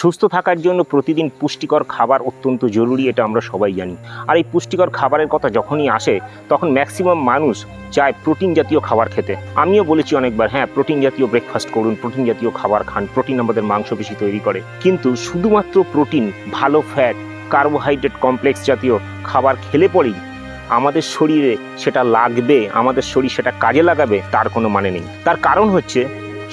সুস্থ থাকার জন্য প্রতিদিন পুষ্টিকর খাবার অত্যন্ত জরুরি, এটা আমরা সবাই জানি। আর এই পুষ্টিকর খাবারের কথা যখনই আসে, তখন ম্যাক্সিমাম মানুষ চায় প্রোটিন জাতীয় খাবার খেতে। আমিও বলেছি অনেকবার হ্যাঁ প্রোটিন জাতীয় ব্রেকফাস্ট করুন প্রোটিন জাতীয় খাবার খান প্রোটিন আমাদের মাংসপেশি তৈরি করে। কিন্তু শুধুমাত্র প্রোটিন ভালো ফ্যাট কার্বোহাইড্রেট কমপ্লেক্স জাতীয় খাবার খেলে পরেই আমাদের শরীরে সেটা লাগবে, আমাদের শরীর সেটা কাজে লাগাবে, তার কোনো মানে নেই। তার কারণ হচ্ছে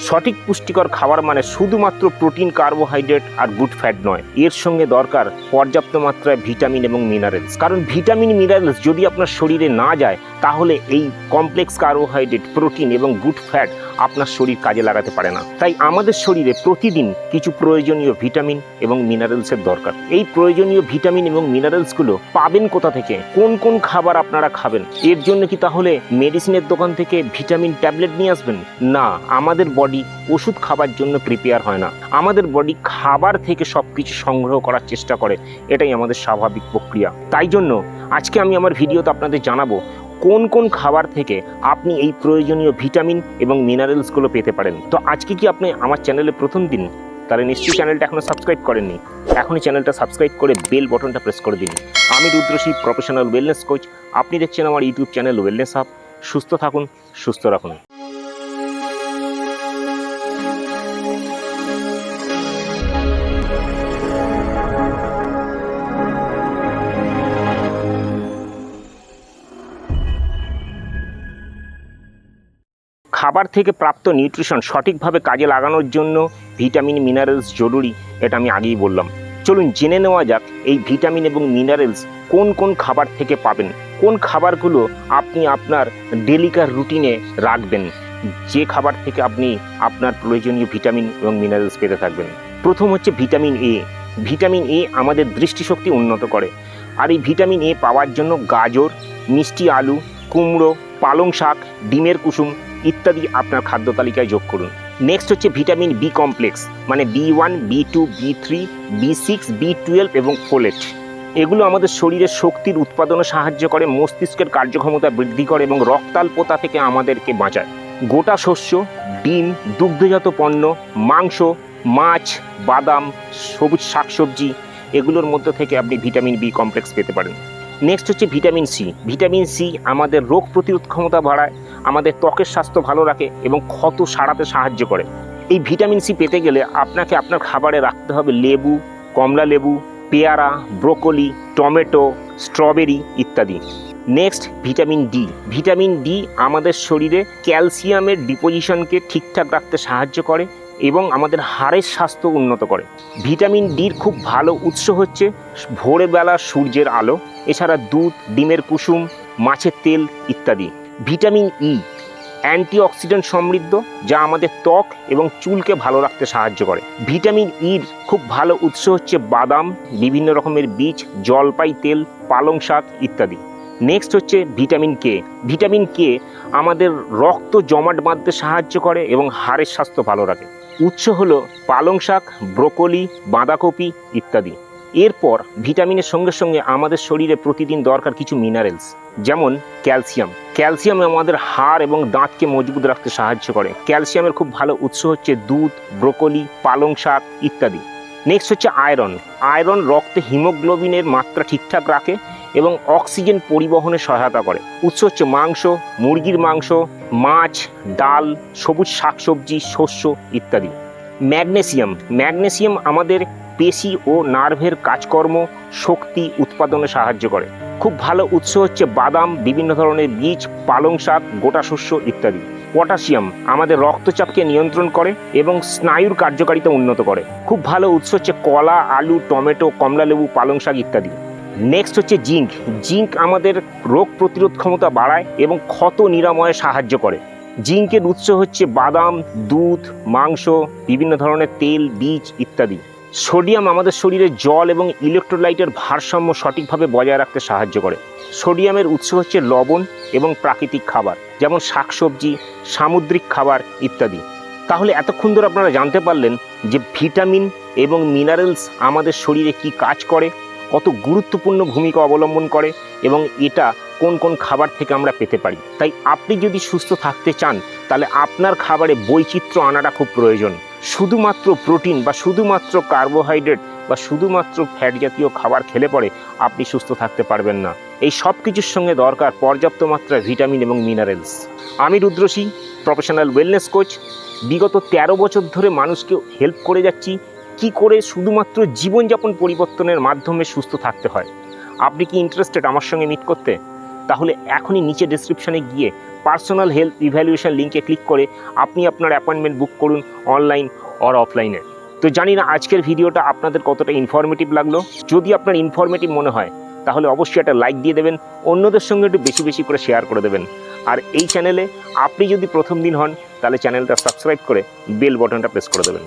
সঠিক পুষ্টিকর খাবার মানে শুধুমাত্র প্রোটিন, কার্বোহাইড্রেট আর গুড ফ্যাট নয়। এর সঙ্গে দরকার পর্যাপ্ত মাত্রায় ভিটামিন এবং মিনারেলস। কারণ ভিটামিন, মিনারেলস যদি আপনার শরীরে না যায়, তাহলে এই কমপ্লেক্স কার্বোহাইড্রেট, প্রোটিন এবং গুড ফ্যাট আপনার শরীর কাজে লাগাতে পারে না। তাই আমাদের শরীরে প্রতিদিন কিছু প্রয়োজনীয় ভিটামিন এবং মিনারেলসের দরকার। এই প্রয়োজনীয় ভিটামিন এবং মিনারেলসগুলো পাবেন কোথা থেকে? কোন কোন খাবার আপনারা খাবেন? এর জন্য কি তাহলে মেডিসিনের দোকান থেকে ভিটামিন ট্যাবলেট নিয়ে আসবেন? না, আমাদের বডি ওষুধ খাবার জন্য প্রিপেয়ার হয় না। আমাদের বডি খাবার থেকে সব কিছু সংগ্রহ করার চেষ্টা করে। এটাই আমাদের স্বাভাবিক প্রক্রিয়া। তাই জন্য আজকে আমি আমার ভিডিওতে আপনাদের জানাব কোন কোন খাবার থেকে আপনি এই প্রয়োজনীয় ভিটামিন এবং মিনারেলসগুলো পেতে পারেন? তো আজকে কি আপনি আমার চ্যানেলে প্রথম দিন? তাহলে নিশ্চয়ই চ্যানেলটা এখনও সাবস্ক্রাইব করেননি। এখনই চ্যানেলটা সাবস্ক্রাইব করে বেল বটনটা প্রেস করে দিন। আমি রুদ্রশী প্রফেশনাল ওয়েলনেস কোচ আপনি দেখছেন আমার ইউটিউব চ্যানেল ওয়েলনেস হাব সুস্থ থাকুন, সুস্থ রাখুন। খাবার থেকে প্রাপ্ত নিউট্রিশন সঠিকভাবে কাজে লাগানোর জন্য ভিটামিন, মিনারেলস জরুরি, এটা আমি আগেই বললাম। চলুন জেনে নেওয়া যাক এই ভিটামিন এবং মিনারেলস কোন কোন খাবার থেকে পাবেন, কোন খাবারগুলো আপনি আপনার ডেলিকার রুটিনে রাখবেন, যে খাবার থেকে আপনি আপনার প্রয়োজনীয় ভিটামিন এবং মিনারেলস পেতে থাকবেন। প্রথম হচ্ছে ভিটামিন এ। ভিটামিন এ আমাদের দৃষ্টিশক্তি উন্নত করে। আর এই ভিটামিন এ পাওয়ার জন্য গাজর, মিষ্টি আলু, কুমড়ো, পালং শাক, ডিমের কুসুম ইত্যাদি আপনার খাদ্য তালিকায় যোগ করুন। নেক্সট হচ্ছে ভিটামিন বি কমপ্লেক্স মানে B one B two B three B six B twelve এবং ফোলেট এগুলো আমাদের শরীরের শক্তির উৎপাদনে সাহায্য করে, মস্তিষ্কের কার্যক্ষমতা বৃদ্ধি করে এবং রক্তাল্পতা থেকে আমাদেরকে বাঁচায়। গোটা শস্য, ডিম, দুগ্ধজাত পণ্য, মাংস, মাছ, বাদাম, সবুজ শাকসবজি, এগুলোর মধ্যে থেকে আপনি ভিটামিন বি কমপ্লেক্স পেতে পারেন। নেক্সট হচ্ছে ভিটামিন সি ভিটামিন সি আমাদের রোগ প্রতিরোধ ক্ষমতা বাড়ায় আমাদের ত্বকের স্বাস্থ্য ভালো রাখে এবং ক্ষত সারাতে সাহায্য করে। এই ভিটামিন সি পেতে গেলে আপনাকে আপনার খাবারে রাখতে হবে লেবু, কমলা লেবু, পেয়ারা, ব্রোকলি, টমেটো, স্ট্রবেরি ইত্যাদি। Next, vitamin D. Vitamin D আমাদের শরীরে ক্যালসিয়ামের ডিপোজিশনকে ঠিকঠাক রাখতে সাহায্য করে এবং আমাদের হাড়ের স্বাস্থ্য উন্নত করে। ভিটামিন ডির খুব ভালো উৎস হচ্ছে ভোরবেলা সূর্যের আলো, এছাড়া দুধ, ডিমের কুসুম, মাছের তেল ইত্যাদি। ভিটামিন ই অ্যান্টিঅক্সিডেন্ট সমৃদ্ধ, যা আমাদের ত্বক এবং চুলকে ভালো রাখতে সাহায্য করে। ভিটামিন ইর খুব ভালো উৎস হচ্ছে বাদাম, বিভিন্ন রকমের বীজ, জলপাই, তেল, পালং শাক ইত্যাদি। নেক্সট হচ্ছে ভিটামিন কে ভিটামিন কে আমাদের রক্ত জমাট বাঁধতে সাহায্য করে এবং হাড়ের স্বাস্থ্য ভালো রাখে। উৎস হলো পালং শাক, ব্রোকলি, বাঁধাকপি ইত্যাদি। এরপর ভিটামিনের সঙ্গে সঙ্গে আমাদের শরীরে প্রতিদিন দরকার কিছু মিনারেলস যেমন ক্যালসিয়াম ক্যালসিয়াম আমাদের হাড় এবং দাঁতকে মজবুত রাখতে সাহায্য করে। ক্যালসিয়ামের খুব ভালো উৎস হচ্ছে দুধ, ব্রোকলি, পালং শাক ইত্যাদি। নেক্সট হচ্ছে আয়রন আয়রন রক্তে হিমোগ্লোবিনের মাত্রা ঠিকঠাক রাখে এবং অক্সিজেন পরিবহনে সহায়তা করে। উৎস হচ্ছে মাংস, মুরগির মাংস, মাছ, ডাল, সবুজ শাকসবজি, শস্য ইত্যাদি। ম্যাগনেসিয়াম। ম্যাগনেসিয়াম আমাদের পেশি ও নার্ভের কাজকর্ম, শক্তি উৎপাদনে সাহায্য করে। খুব ভালো উৎস হচ্ছে বাদাম, বিভিন্ন ধরনের বীজ, পালং শাক, গোটা শস্য ইত্যাদি। পটাশিয়াম আমাদের রক্তচাপকে নিয়ন্ত্রণ করে এবং স্নায়ুর কার্যকারিতা উন্নত করে। খুব ভালো উৎস হচ্ছে কলা, আলু, টমেটো, কমলালেবু, পালং শাক ইত্যাদি। নেক্সট হচ্ছে জিঙ্ক। জিঙ্ক আমাদের রোগ প্রতিরোধ ক্ষমতা বাড়ায় এবং ক্ষত নিরাময়ে সাহায্য করে। জিঙ্কের উৎস হচ্ছে বাদাম, দুধ, মাংস, বিভিন্ন ধরনের তেল, বীজ ইত্যাদি। সোডিয়াম আমাদের শরীরে জল এবং ইলেকট্রোলাইটের ভারসাম্য সঠিকভাবে বজায় রাখতে সাহায্য করে। সোডিয়ামের উৎস হচ্ছে লবণ এবং প্রাকৃতিক খাবার, যেমন শাকসবজি, সামুদ্রিক খাবার ইত্যাদি। তাহলে এতক্ষণ ধরে আপনারা জানতে পারলেন যে ভিটামিন এবং মিনারেলস আমাদের শরীরে কি কাজ করে? কত গুরুত্বপূর্ণ ভূমিকা অবলম্বন করে এবং এটা কোন কোন খাবার থেকে আমরা পেতে পারি। তাই আপনি যদি সুস্থ থাকতে চান, তাহলে আপনার খাবারে বৈচিত্র্য আনাটা খুব প্রয়োজন। শুধুমাত্র প্রোটিন বা শুধুমাত্র কার্বোহাইড্রেট বা শুধুমাত্র ফ্যাট জাতীয় খাবার খেলে পরে আপনি সুস্থ থাকতে পারবেন না। এই সব কিছুর সঙ্গে দরকার পর্যাপ্ত মাত্রায় ভিটামিন এবং মিনারেলস। আমি রুদ্রসী, প্রফেশনাল ওয়েলনেস কোচ। বিগত ১৩ বছর ধরে মানুষকে হেল্প করে যাচ্ছি কি করে শুধুমাত্র জীবনযাপন পরিবর্তনের মাধ্যমে সুস্থ থাকতে হয়? আপনি কি ইন্টারেস্টেড আমার সঙ্গে মিট করতে? তাহলে এখনই নিচে ডিসক্রিপশনে গিয়ে পার্সোনাল হেলথ ইভ্যালুয়েশন লিঙ্কে ক্লিক করে আপনি আপনার অ্যাপয়েন্টমেন্ট বুক করুন অনলাইন অর অফলাইনে তো জানি না আজকের ভিডিওটা আপনাদের কতটা ইনফরমেটিভ লাগল। যদি আপনার ইনফরমেটিভ মনে হয়, তাহলে অবশ্যই একটা লাইক দিয়ে দেবেন, অন্যদের সঙ্গে একটু বেশি বেশি করে শেয়ার করে দেবেন। আর এই চ্যানেলে আপনি যদি প্রথম দিন হন, তাহলে চ্যানেলটা সাবস্ক্রাইব করে বেল বটনটা প্রেস করে দেবেন।